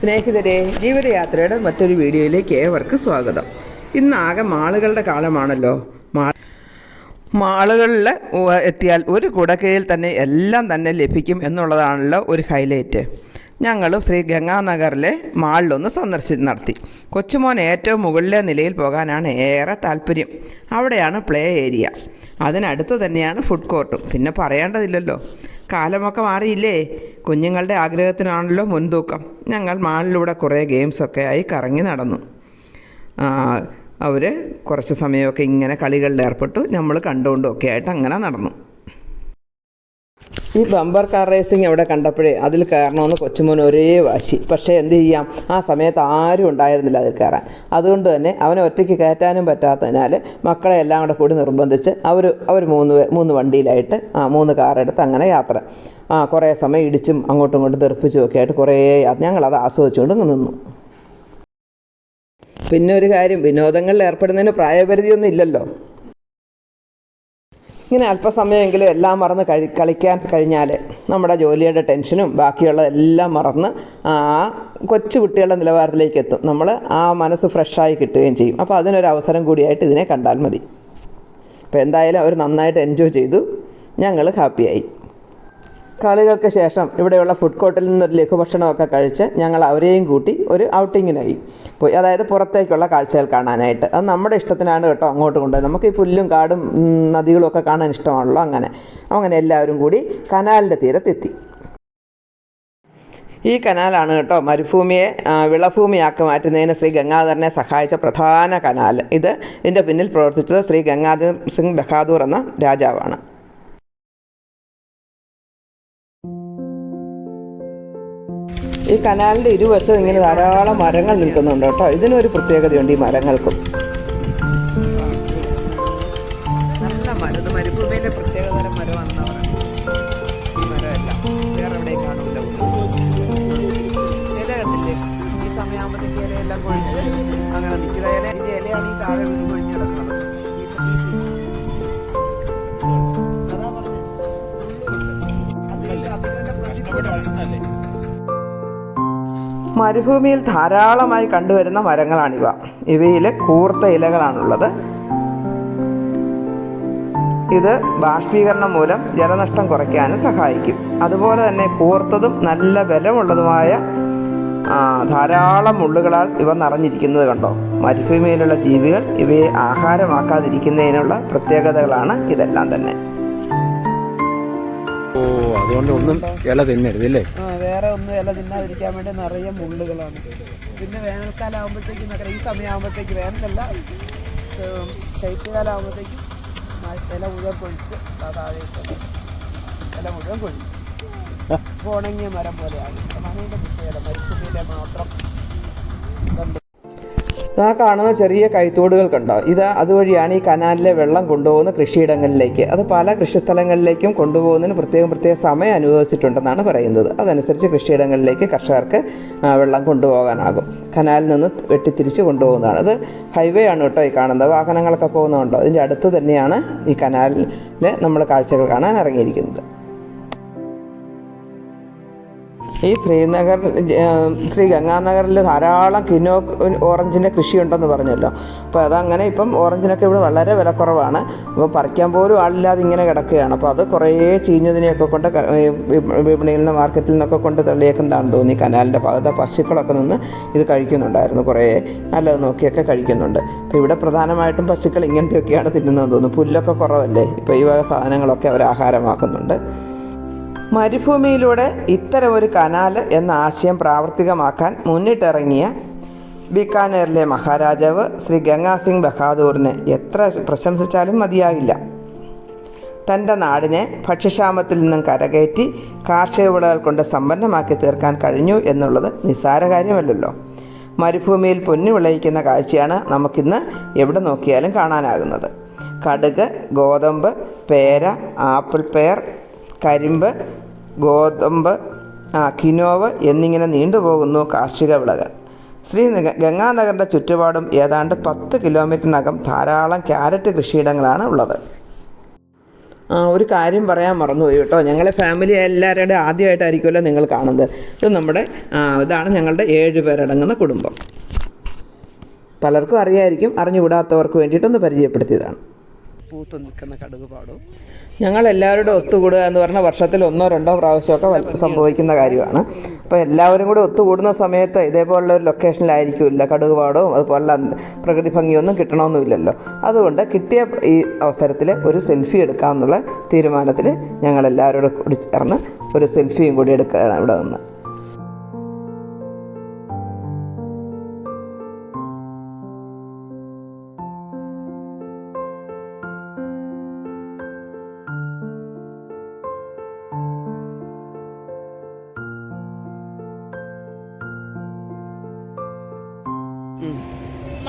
സ്നേഹിതരെ ജീവിതയാത്രയുടെ മറ്റൊരു വീഡിയോയിലേക്ക് ഏവർക്ക് സ്വാഗതം. ഇന്ന് ആകെ മാളുകളുടെ കാലമാണല്ലോ. മാളുകളിൽ എത്തിയാൽ ഒരു കുടക്കീഴിൽ തന്നെ എല്ലാം തന്നെ ലഭിക്കും എന്നുള്ളതാണല്ലോ ഒരു ഹൈലൈറ്റ്. ഞങ്ങൾ ശ്രീ ഗംഗാനഗറിലെ മാളിലൊന്ന് സന്ദർശി നടത്തി. കൊച്ചുമോൻ ഏറ്റവും മുകളിലെ നിലയിൽ പോകാനാണ് ഏറെ താല്പര്യം. അവിടെയാണ് പ്ലേ ഏരിയ. അതിനടുത്ത് തന്നെയാണ് ഫുഡ് കോർട്ടും. പിന്നെ പറയേണ്ടതില്ലല്ലോ. കാലമൊക്കെ മാറിയില്ലേ? കുഞ്ഞുങ്ങളുടെ ആഗ്രഹത്തിനാണല്ലോ മുൻതൂക്കം. ഞങ്ങൾ മാളിലൂടെ കുറേ ഗെയിംസൊക്കെ ആയി കറങ്ങി നടന്നു. അവർ കുറച്ച് സമയമൊക്കെ ഇങ്ങനെ കളികളിൽ ഏർപ്പെട്ടു. നമ്മൾ കണ്ടുകൊണ്ടും ഒക്കെ ആയിട്ട് അങ്ങനെ നടന്നു. ഈ ബമ്പർ കാർ റേസിംഗ് അവിടെ കണ്ടപ്പോഴേ അതിൽ കയറണമെന്ന് കൊച്ചുമോൻ ഒരേ വാശി. പക്ഷേ എന്ത് ചെയ്യാം? ആ സമയത്ത് ആരും ഉണ്ടായിരുന്നില്ല അതിൽ കയറാൻ. അതുകൊണ്ട് തന്നെ അവനെ ഒറ്റയ്ക്ക് കയറ്റാനും പറ്റാത്തതിനാൽ മക്കളെ എല്ലാം കൂടെ കൂടി നിർബന്ധിച്ച് അവർ അവർ മൂന്ന് മൂന്ന് വണ്ടിയിലായിട്ട് ആ മൂന്ന് കാറെടുത്ത് അങ്ങനെ യാത്ര. ആ കുറേ സമയം ഇടിച്ചും അങ്ങോട്ടും ഇങ്ങോട്ടും തെറിപ്പിച്ചും ഒക്കെ ആയിട്ട് കുറേ ഞങ്ങളത് ആസ്വദിച്ചുകൊണ്ട് നിന്നു. പിന്നെ ഒരു കാര്യം വിനോദങ്ങളിൽ ഏർപ്പെടുന്നതിന് പ്രായപരിധിയൊന്നും ഇല്ലല്ലോ. ഇങ്ങനെ അല്പസമയമെങ്കിലും എല്ലാം മറന്ന് കഴി കളിക്കാൻ കഴിഞ്ഞാൽ നമ്മുടെ ജോലിയുടെ ടെൻഷനും ബാക്കിയുള്ള എല്ലാം മറന്ന് ആ കൊച്ചു കുട്ടികളുടെ നിലവാരത്തിലേക്ക് എത്തും. നമ്മൾ ആ മനസ്സ് ഫ്രഷായി കിട്ടുകയും ചെയ്യും. അപ്പോൾ അതിനൊരു അവസരം കൂടിയായിട്ട് ഇതിനെ കണ്ടാൽ മതി. അപ്പോൾ എന്തായാലും അവർ നന്നായിട്ട് എൻജോയ് ചെയ്തു. ഞങ്ങൾ ഹാപ്പിയായി കളികൾക്ക് ശേഷം ഇവിടെയുള്ള ഫുഡ് കോർട്ടിൽ നിന്നൊരു ലഘുഭക്ഷണമൊക്കെ കഴിച്ച് ഞങ്ങൾ അവരെയും കൂട്ടി ഒരു ഔട്ടിങ്ങിനായി പോയി. അതായത് പുറത്തേക്കുള്ള കാഴ്ചകൾ കാണാനായിട്ട്. അത് നമ്മുടെ ഇഷ്ടത്തിനാണ് കേട്ടോ അങ്ങോട്ട് കൊണ്ടുപോയി നമുക്ക് ഈ പുല്ലും കാടും നദികളും ഒക്കെ കാണാൻ ഇഷ്ടമാണല്ലോ അങ്ങനെ. അങ്ങനെ എല്ലാവരും കൂടി കനാലിന്റെ തീരത്തെത്തി. ഈ കനാലാണ് കേട്ടോ മരുഭൂമിയെ വിളഭൂമിയാക്കി മാറ്റുന്നതിന് ശ്രീ ഗംഗാധരനെ സഹായിച്ച പ്രധാന കനാൽ. ഇത് ഇതിന്റെ പിന്നിൽ പ്രവർത്തിച്ചത് ശ്രീ ഗംഗാധർ സിംഗ് ബഹാദൂർ എന്ന രാജാവാണ്. ഈ കനാലിന്റെ ഇരുവശവും ഇങ്ങനെ ധാരാളം മരങ്ങൾ നിൽക്കുന്നുണ്ട് കേട്ടോ. ഇതിനൊരു പ്രത്യേകതയുണ്ട് ഈ മരങ്ങൾക്കും. നല്ല വേറെ ഈ അങ്ങനെ നിൽക്കുന്ന ഇലയാണ് ഈ താഴെ കൊഴിഞ്ഞ് കിടക്കുന്നത്. ഈ മരുഭൂമിയിൽ ധാരാളമായി കണ്ടുവരുന്ന മരങ്ങളാണിവ. ഇവയിൽ കൂർത്ത ഇലകളാണുള്ളത്. ഇത് ബാഷ്പീകരണം മൂലം ജലനഷ്ടം കുറയ്ക്കാനും സഹായിക്കും. അതുപോലെ തന്നെ കൂർത്തതും നല്ല ബലമുള്ളതുമായ ധാരാളം മുള്ളുകളാൽ ഇവ നിറഞ്ഞിരിക്കുന്നത് കണ്ടോ? മരുഭൂമിയിലുള്ള ജീവികൾ ഇവയെ ആഹാരമാക്കാതിരിക്കുന്നതിനുള്ള പ്രത്യേകതകളാണ് ഇതെല്ലാം തന്നെ. ഓ അതുകൊണ്ട് ഒന്നും ഇല തിന്നരുത് അല്ലേ ആ, വേറെ ഒന്നും ഇല തിന്നാതിരിക്കാൻ വേണ്ടി നിറയെ മുള്ളുകളാണ്. പിന്നെ വേനൽക്കാലം ആകുമ്പോഴത്തേക്കും ഈ സമയമാകുമ്പോഴത്തേക്ക് വേനലല്ല ശൈത്യകാലം ആകുമ്പോഴത്തേക്കും ഇല മുഴുവൻ പൊഴിച്ച് താഴേക്ക്. ഇല മുഴുവൻ പൊഴിച്ച് ഉണങ്ങിയ മരം പോലെയാണ്. മണിയുടെ പ്രത്യേകത മരുഭൂമിയിലെ മാത്രം ആ കാണുന്ന ചെറിയ കൈത്തോടുകൾ കണ്ടോ? ഇത് അതുവഴിയാണ് ഈ കനാലിലെ വെള്ളം കൊണ്ടുപോകുന്ന കൃഷിയിടങ്ങളിലേക്ക്. അത് പല കൃഷിസ്ഥലങ്ങളിലേക്കും കൊണ്ടുപോകുന്നതിന് പ്രത്യേകം പ്രത്യേക സമയം അനുവദിച്ചിട്ടുണ്ടെന്നാണ് പറയുന്നത്. അതനുസരിച്ച് കൃഷിയിടങ്ങളിലേക്ക് കർഷകർക്ക് വെള്ളം കൊണ്ടുപോകാനാകും. കനാലിൽ നിന്ന് വെട്ടിത്തിരിച്ച് കൊണ്ടുപോകുന്നതാണ്. അത് ഹൈവേ ആണ് കേട്ടോ ഈ കാണുന്നത്. വാഹനങ്ങളൊക്കെ പോകുന്നതുണ്ടോ? അതിന്റെ അടുത്ത് തന്നെയാണ് ഈ കനാലിൽ നമ്മൾ കാഴ്ചകൾ കാണാൻ ഇറങ്ങിയിരിക്കുന്നത്. ഈ ശ്രീനഗർ ശ്രീ ഗംഗാനഗറിൽ ധാരാളം കിനോ ഓറഞ്ചിന്റെ കൃഷിയുണ്ടെന്ന് പറഞ്ഞല്ലോ. അപ്പോൾ അതങ്ങനെ ഇപ്പം ഓറഞ്ചിനൊക്കെ ഇവിടെ വളരെ വിലക്കുറവാണ്. അപ്പോൾ പറിക്കാൻ പോലും ആളില്ലാതെ ഇങ്ങനെ കിടക്കുകയാണ്. അപ്പോൾ അത് കുറേ ചീഞ്ഞതിനെയൊക്കെ കൊണ്ട് വിപണിയിൽ നിന്ന് മാർക്കറ്റിൽ നിന്നൊക്കെ കൊണ്ട് തള്ളിയേക്കുന്നതാണെന്ന് തോന്നി. കനാലിന്റെ ഭാഗത്ത് പശുക്കളൊക്കെ നിന്ന് ഇത് കഴിക്കുന്നുണ്ടായിരുന്നു കുറേ. നല്ലത് നോക്കിയൊക്കെ കഴിക്കുന്നുണ്ട്. അപ്പോൾ ഇവിടെ പ്രധാനമായിട്ടും പശുക്കൾ ഇങ്ങനത്തെയൊക്കെയാണ് തിന്നുന്നതെന്ന് തോന്നുന്നു. പുല്ലൊക്കെ കുറവല്ലേ? ഇപ്പോൾ ഈ വക സാധനങ്ങളൊക്കെ അവർ ആഹാരമാക്കുന്നുണ്ട്. മരുഭൂമിയിലൂടെ ഇത്തരം ഒരു കനാൽ എന്ന ആശയം പ്രാവർത്തികമാക്കാൻ മുന്നിട്ടിറങ്ങിയ ബിക്കാനേറിലെ മഹാരാജാവ് ശ്രീ ഗംഗാ സിംഗ് ബഹാദൂറിനെ എത്ര പ്രശംസിച്ചാലും മതിയാകില്ല തന്റെ നാടിനെ ഭക്ഷ്യക്ഷാമത്തിൽ നിന്നും കരകയറ്റി കാർഷിക വിളകൾ കൊണ്ട് സമ്പന്നമാക്കി തീർക്കാൻ കഴിഞ്ഞു എന്നുള്ളത് നിസ്സാര കാര്യമല്ലല്ലോ. മരുഭൂമിയിൽ പൊന്നു വിളയിക്കുന്ന കാഴ്ചയാണ് നമുക്കിന്ന് എവിടെ നോക്കിയാലും കാണാനാകുന്നത്. കടുക് ഗോതമ്പ് പേര ആപ്പിൾ പെയർ കരിമ്പ് ഗോതമ്പ് കിനോവ് എന്നിങ്ങനെ നീണ്ടുപോകുന്നു കാർഷിക വിളകൾ. ശ്രീ നിഗ- ഗംഗാനഗറിന്റെ ചുറ്റുപാടും ഏതാണ്ട് പത്ത് കിലോമീറ്ററിനകം ധാരാളം ക്യാരറ്റ് കൃഷിയിടങ്ങളാണ് ഉള്ളത്. ആ, ഒരു കാര്യം പറയാൻ മറന്നുപോയി കേട്ടോ. ഞങ്ങളെ ഫാമിലി എല്ലാവരുടെ ആദ്യമായിട്ടായിരിക്കുമല്ലോ നിങ്ങൾ കാണുന്നത്. ഇത് നമ്മുടെ ഇതാണ് ഞങ്ങളുടെ ഏഴ് പേരടങ്ങുന്ന കുടുംബം. പലർക്കും അറിയായിരിക്കും അറിഞ്ഞുകൂടാത്തവർക്ക് വേണ്ടിയിട്ടൊന്ന് പരിചയപ്പെടുത്തിയതാണ്. പൂത്ത് നിൽക്കുന്ന കടുക് പാടും. ഞങ്ങൾ എല്ലാവരുടെ ഒത്തുകൂടുക എന്ന് പറഞ്ഞാൽ വർഷത്തിൽ ഒന്നോ രണ്ടോ പ്രാവശ്യമൊക്കെ സംഭവിക്കുന്ന കാര്യമാണ്. അപ്പോൾ എല്ലാവരും കൂടി ഒത്തുകൂടുന്ന സമയത്ത് ഇതേപോലുള്ള ഒരു ലൊക്കേഷനിലായിരിക്കുമില്ല കടുക് പാടവും അതുപോലുള്ള പ്രകൃതി ഭംഗിയൊന്നും കിട്ടണമെന്നുമില്ലല്ലോ അതുകൊണ്ട് കിട്ടിയ ഈ അവസരത്തിൽ ഒരു സെൽഫി എടുക്കാമെന്നുള്ള തീരുമാനത്തിൽ ഞങ്ങൾ എല്ലാവരോടും കൂടി ചേർന്ന് ഒരു സെൽഫിയും കൂടി എടുക്കുകയാണ് ഇവിടെ നിന്ന്.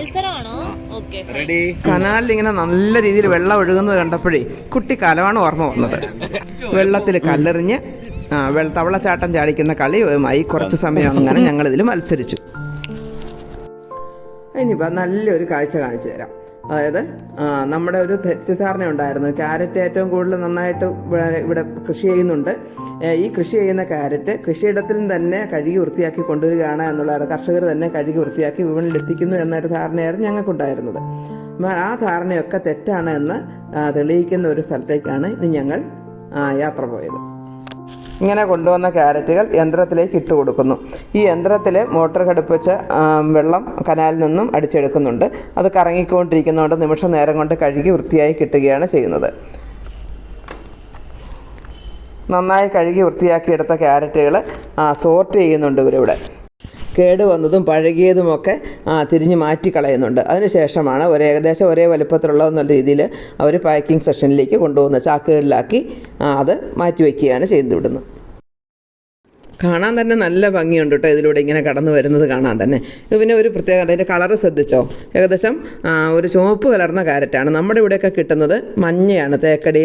മത്സരമാണോ റെഡി കനാലിൽ ഇങ്ങനെ നല്ല രീതിയിൽ വെള്ളം ഒഴുകുന്നത് കണ്ടപ്പോഴേ കുട്ടിക്കാലമാണ് ഓർമ്മ വന്നത്. വെള്ളത്തിൽ കല്ലെറിഞ്ഞ് തവളച്ചാട്ടം ചാടിക്കുന്ന കളിയുമായി കുറച്ച് സമയം അങ്ങനെ ഞങ്ങളിതിൽ മത്സരിച്ചു. ഇനിയിപ്പോൾ നല്ലൊരു കാഴ്ച കാണിച്ചു തരാം. അതായത് നമ്മുടെ ഒരു തെറ്റിദ്ധാരണ ഉണ്ടായിരുന്നു ക്യാരറ്റ് ഏറ്റവും കൂടുതൽ നന്നായിട്ട് ഇവിടെ- കൃഷി ചെയ്യുന്നുണ്ട്. ഈ കൃഷി ചെയ്യുന്ന ക്യാരറ്റ് കൃഷിയിടത്തിൽ തന്നെ കഴുകി വൃത്തിയാക്കി കൊണ്ടുവരികയാണ് എന്നുള്ളത് കർഷകർ തന്നെ കഴുകി വൃത്തിയാക്കി വിപണിയിൽ എത്തിക്കുന്നു എന്നൊരു ധാരണയായിരുന്നു ഞങ്ങൾക്കുണ്ടായിരുന്നത്. ആ ധാരണയൊക്കെ തെറ്റാണ് എന്ന് തെളിയിക്കുന്ന ഒരു സ്ഥലത്തേക്കാണ് ഇന്ന് ഞങ്ങൾ യാത്ര പോയത്. ഇങ്ങനെ കൊണ്ടുവന്ന ക്യാരറ്റുകൾ യന്ത്രത്തിലേക്ക് ഇട്ട് കൊടുക്കുന്നു. ഈ യന്ത്രത്തിൽ മോട്ടോർ ഘടിപ്പിച്ച് വെള്ളം കനാലിൽ നിന്നും അടിച്ചെടുക്കുന്നുണ്ട്. അത് കറങ്ങിക്കൊണ്ടിരിക്കുന്നതുകൊണ്ട് നിമിഷ നേരം കൊണ്ട് കഴുകി വൃത്തിയായി കിട്ടുകയാണ് ചെയ്യുന്നത്. നന്നായി കഴുകി വൃത്തിയാക്കിയെടുത്ത ക്യാരറ്റുകൾ സോർട്ട് ചെയ്യുന്നുണ്ട് ഇവരിവിടെ. കേട് വന്നതും പഴകിയതുമൊക്കെ തിരിഞ്ഞ് മാറ്റിക്കളയുന്നുണ്ട്. അതിനുശേഷമാണ് ഒരു ഏകദേശം ഒരേ വലുപ്പത്തിലുള്ളതെന്നുള്ള രീതിയിൽ അവർ പാക്കിംഗ് സെഷനിലേക്ക് കൊണ്ടുപോകുന്ന ചാക്കുകളിലാക്കി അത് മാറ്റി വയ്ക്കുകയാണ് ചെയ്തു വിടുന്നത് കാണാൻ തന്നെ നല്ല ഭംഗിയുണ്ട് കേട്ടോ ഇതിലൂടെ ഇങ്ങനെ കടന്നു വരുന്നത് കാണാൻ തന്നെ. ഇത് പിന്നെ ഒരു പ്രത്യേകത അതിന്റെ കളറ് ശ്രദ്ധിച്ചോ? ഏകദേശം ഒരു ചുവപ്പ് കലർന്ന ക്യാരറ്റാണ് നമ്മുടെ ഇവിടെയൊക്കെ കിട്ടുന്നത് മഞ്ഞയാണ്. തേക്കടി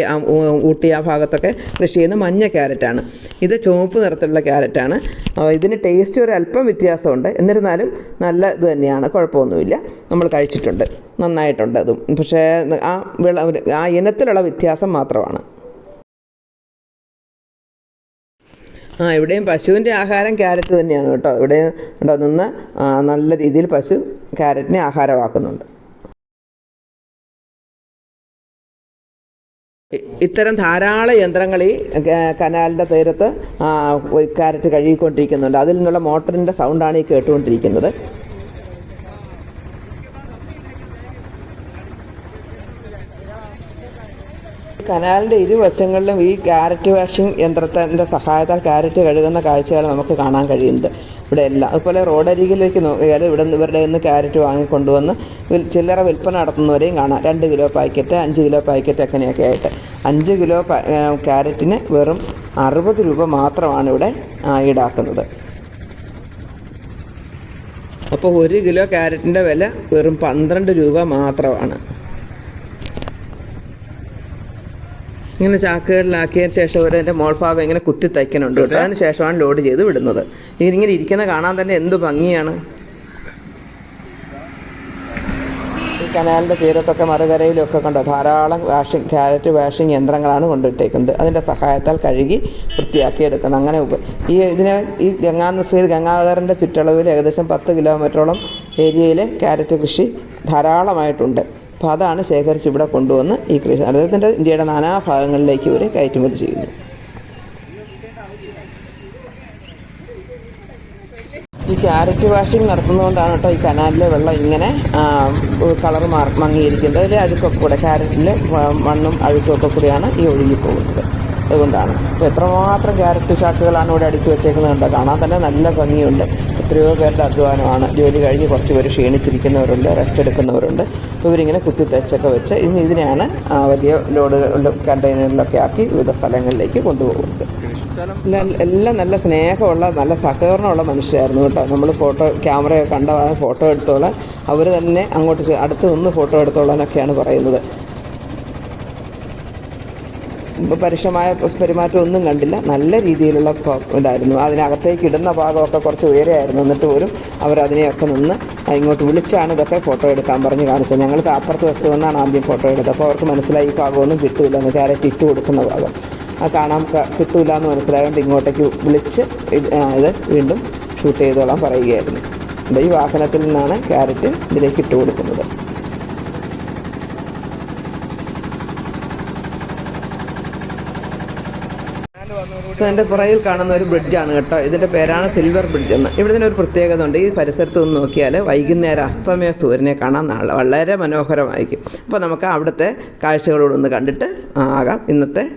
ഊട്ടി ആ ഭാഗത്തൊക്കെ കൃഷി ചെയ്യുന്ന മഞ്ഞ ക്യാരറ്റാണ് ഇത് ചുവപ്പ് നിറത്തിലുള്ള ക്യാരറ്റാണ് ഇതിന് ടേസ്റ്റ് ഒരു അല്പം വ്യത്യാസമുണ്ട്. എന്നിരുന്നാലും നല്ല ഇത് തന്നെയാണ്. കുഴപ്പമൊന്നുമില്ല. നമ്മൾ കഴിച്ചിട്ടുണ്ട്. നന്നായിട്ടുണ്ട് അതും. പക്ഷേ ആ വിള ആ ഇനത്തിലുള്ള വ്യത്യാസം മാത്രമാണ്. ആ ഇവിടെയും പശുവിന്റെ ആഹാരം ക്യാരറ്റ് തന്നെയാണ് കേട്ടോ. ഇവിടെ ഉണ്ടോ നിന്ന് നല്ല രീതിയിൽ പശു ക്യാരറ്റിനെ ആഹാരമാക്കുന്നുണ്ട്. ഇത്തരം ധാരാളം യന്ത്രങ്ങൾ ഈ കനാലിന്റെ തീരത്ത് ക്യാരറ്റ് കഴുകിക്കൊണ്ടിരിക്കുന്നുണ്ട്. അതിൽ നിന്നുള്ള മോട്ടറിന്റെ സൗണ്ടാണ് ഈ കേട്ടുകൊണ്ടിരിക്കുന്നത്. കനാലിന്റെ ഇരുവശങ്ങളിലും ഈ ക്യാരറ്റ് വാഷിംഗ് യന്ത്രത്തിന്റെ സഹായത്താൽ ക്യാരറ്റ് കഴുകുന്ന കാഴ്ചകൾ നമുക്ക് കാണാൻ കഴിയുന്നത്. ഇവിടെ എല്ലാം. അതുപോലെ റോഡരികിലേക്ക് നോക്കിയാൽ ഇവിടെ നിന്ന് ഇവരുടെ നിന്ന് ക്യാരറ്റ് വാങ്ങിക്കൊണ്ടുവന്ന് ചില്ലറ വിൽപ്പന നടത്തുന്നവരെയും കാണാം. രണ്ട് കിലോ പാക്കറ്റ് അഞ്ച് കിലോ പാക്കറ്റ് അങ്ങനെയൊക്കെ ആയിട്ട്. അഞ്ച് കിലോ ക്യാരറ്റിന് വെറും അറുപത് രൂപ മാത്രമാണ് ഇവിടെ ഈടാക്കുന്നത്. അപ്പോൾ ഒരു കിലോ ക്യാരറ്റിന്റെ വില വെറും പന്ത്രണ്ട് രൂപ മാത്രമാണ്. ഇങ്ങനെ ചാക്കുകളിലാക്കിയതിന് ശേഷം ഒരു അതിന്റെ മോൾഭാഗം ഇങ്ങനെ കുത്തി തയ്ക്കണുണ്ട് കേട്ടോ. അതിന് ശേഷമാണ് ലോഡ് ചെയ്ത് വിടുന്നത്. ഇങ്ങനെ ഇരിക്കുന്ന കാണാൻ തന്നെ എന്ത് ഭംഗിയാണ്. ഈ കനാലിന്റെ തീരത്തൊക്കെ മറുകരയിലൊക്കെ കണ്ടോ? ധാരാളം വാഷിംഗ് ക്യാരറ്റ് വാഷിംഗ് യന്ത്രങ്ങളാണ് കൊണ്ടിട്ടേക്കുന്നത്. അതിന്റെ സഹായത്താൽ കഴുകി വൃത്തിയാക്കി എടുക്കുന്നത് അങ്ങനെ ഈ ഇതിനെ ഈ ഗംഗാ ശ്രീ ഗംഗാധരന്റെ ചുറ്റളവിൽ ഏകദേശം പത്ത് കിലോമീറ്ററോളം ഏരിയയിൽ ക്യാരറ്റ് കൃഷി ധാരാളമായിട്ടുണ്ട്. അപ്പോൾ അതാണ് ശേഖരിച്ച് ഇവിടെ കൊണ്ടുവന്ന് ഈ കൃഷി അദ്ദേഹത്തിന്റെ ഇന്ത്യയുടെ നാനാഭാഗങ്ങളിലേക്ക് ഇവർ കയറ്റുമതി ചെയ്യുന്നു. ഈ ക്യാരറ്റ് വാഷിംഗ് നടത്തുന്നതുകൊണ്ടാണ് കേട്ടോ ഈ കനാലിലെ വെള്ളം ഇങ്ങനെ കളർ മാർ മങ്ങിയിരിക്കുന്നത്. അതിൽ അഴുക്കൊക്കെ കൂടെ ക്യാരറ്റിൽ മണ്ണും അഴുക്കൊക്കെ കൂടിയാണ് ഈ ഒഴുകി പോകുന്നത്. അതുകൊണ്ടാണ്. അപ്പോൾ എത്രമാത്രം ക്യാരറ്റ് ചാക്കുകളാണ് ഇവിടെ അടുക്കി വെച്ചേക്കുന്നത് കണ്ടോ? കാണാൻ തന്നെ നല്ല ഭംഗിയുണ്ട്. എത്രയോ പേരുടെ അധ്വാനമാണ്. ജോലി കഴിഞ്ഞ് കുറച്ച് പേര് ക്ഷീണിച്ചിരിക്കുന്നവരുണ്ട് റെസ്റ്റ് എടുക്കുന്നവരുണ്ട്. ഇവരിങ്ങനെ കുത്തി തെച്ചൊക്കെ വെച്ച് ഇനി ഇതിനെയാണ് വലിയ ലോഡുകളിലും കണ്ടെയ്നറിലൊക്കെ ആക്കി വിവിധ സ്ഥലങ്ങളിലേക്ക് കൊണ്ടുപോകുന്നത്. എല്ലാം നല്ല സ്നേഹമുള്ള നല്ല സഹകരണമുള്ള മനുഷ്യരായിരുന്നു കേട്ടോ. നമ്മൾ ഫോട്ടോ ക്യാമറ കണ്ട ഫോട്ടോ എടുത്തോളാൻ അവർ തന്നെ അങ്ങോട്ട് അടുത്ത് നിന്ന് ഫോട്ടോ എടുത്തോളാനൊക്കെയാണ് പറയുന്നത്. പരുഷമായ പെരുമാറ്റം ഒന്നും കണ്ടില്ല. നല്ല രീതിയിലുള്ള ഇതായിരുന്നു. അതിനകത്തേക്ക് ഇടുന്ന ഭാഗമൊക്കെ കുറച്ച് ഉയരെയായിരുന്നു എന്നിട്ട് പോലും അവരതിനെയൊക്കെ നിന്ന് ഇങ്ങോട്ട് വിളിച്ചാണ് ഇതൊക്കെ ഫോട്ടോ എടുക്കാൻ പറഞ്ഞ് കാണിച്ചത്. ഞങ്ങൾ അപ്പുറത്ത് വസ്തു വന്നാണ് ആദ്യം ഫോട്ടോ എടുത്തത്. അപ്പോൾ അവർക്ക് മനസ്സിലായി ഈ ഭാഗമൊന്നും കിട്ടില്ല എന്ന് ക്യാരറ്റ് ഇട്ട് കൊടുക്കുന്ന ഭാഗം. ആ കാണാൻ കിട്ടില്ല കിട്ടൂല എന്ന് മനസ്സിലായതുകൊണ്ട് ഇങ്ങോട്ടേക്ക് വിളിച്ച് ഇത് വീണ്ടും ഷൂട്ട് ചെയ്തോളാൻ പറയുകയായിരുന്നു. ഈ വാഹനത്തിൽ നിന്നാണ് ക്യാരറ്റ് ഇതിലേക്ക് ഇട്ട് കൊടുക്കുന്നത്. ഇതിന്റെ പുറകിൽ കാണുന്ന ഒരു ബ്രിഡ്ജാണ് കേട്ടോ. ഇതിന്റെ പേരാണ് സിൽവർ ബ്രിഡ്ജ് എന്ന്. ഇവിടെ ഒരു പ്രത്യേകത ഉണ്ട്. ഈ പരിസരത്ത് നിന്ന് നോക്കിയാൽ വൈകുന്നേരം അസ്തമയ സൂര്യനെ കാണാൻ വളരെ മനോഹരമായിരിക്കും. അപ്പോൾ നമുക്ക് അവിടുത്തെ കാഴ്ചകളോടൊന്ന് കണ്ടിട്ട് ആകാം. ഇന്നത്തെ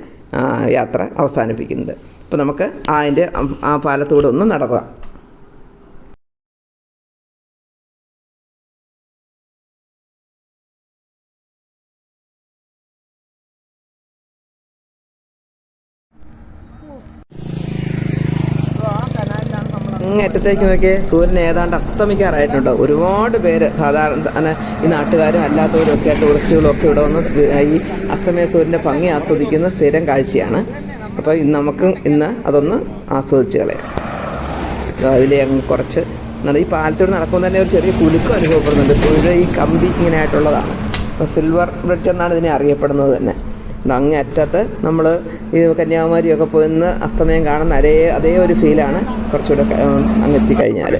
യാത്ര അവസാനിപ്പിക്കുന്നത്. അപ്പോൾ നമുക്ക് അതിന്റെ ആ പാലത്തൂടെ ഒന്ന് നടക്കാം. അങ്ങേറ്റത്തേക്ക് നോക്കിയ സൂര്യൻ ഏതാണ്ട് അസ്തമിക്കാറായിട്ടുണ്ട്. ഒരുപാട് പേര് സാധാരണ ഈ നാട്ടുകാരും അല്ലാത്തവരും ഒക്കെ ടൂറിസ്റ്റുകളും ഇവിടെ വന്ന് ഈ അസ്തമയ സൂര്യന്റെ ഭംഗി ആസ്വദിക്കുന്ന സ്ഥിരം കാഴ്ചയാണ്. അപ്പോൾ ഇന്ന് നമുക്ക് ഇന്ന് അതൊന്ന് ആസ്വദിച്ച് കളയാം. അതിലെ അങ്ങ് കുറച്ച് ഈ പാലത്തോട് നടക്കുമ്പോൾ തന്നെ ഒരു ചെറിയ കുലുക്കം അനുഭവപ്പെടുന്നുണ്ട്. ഇത് ഈ കമ്പി ഇങ്ങനെ ആയിട്ടുള്ളതാണ്. അപ്പോൾ സിൽവർ ബ്രിഡ്ജ് എന്നാണ് ഇതിനെ അറിയപ്പെടുന്നത് തന്നെ. ദാ അങ്ങേ നമ്മൾ ഈ കന്യാകുമാരിയൊക്കെ പോയിന്ന് അസ്തമയം കാണുന്ന അതേ അതേ ഒരു ഫീലാണ് കുറച്ചുകൂടെ അങ്ങെത്തി കഴിഞ്ഞാൽ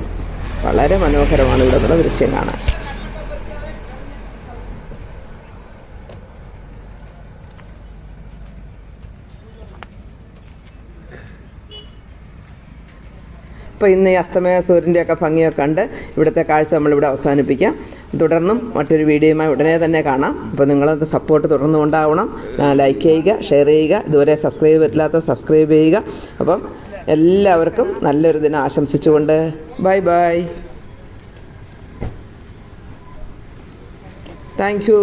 വളരെ മനോഹരമാണ് ഇവിടെ നിന്നുള്ള ദൃശ്യം കാണാൻ. അപ്പോൾ ഇന്ന് ഈ അസ്തമയ സൂര്യന്റെയൊക്കെ ഭംഗിയൊക്കെ കണ്ട് ഇവിടുത്തെ കാഴ്ച നമ്മളിവിടെ അവസാനിപ്പിക്കാം. തുടർന്നും മറ്റൊരു വീഡിയോയുമായി ഉടനെ തന്നെ കാണാം. അപ്പോൾ നിങ്ങളത് സപ്പോർട്ട് തുടർന്നും ഉണ്ടാവണം ലൈക്ക് ചെയ്യുക ഷെയർ ചെയ്യുക ഇതുവരെ സബ്സ്ക്രൈബ് പറ്റില്ലാത്ത സബ്സ്ക്രൈബ് ചെയ്യുക. അപ്പം എല്ലാവർക്കും നല്ലൊരു ദിനം ആശംസിച്ചുകൊണ്ട് ബൈ ബൈ താങ്ക് യു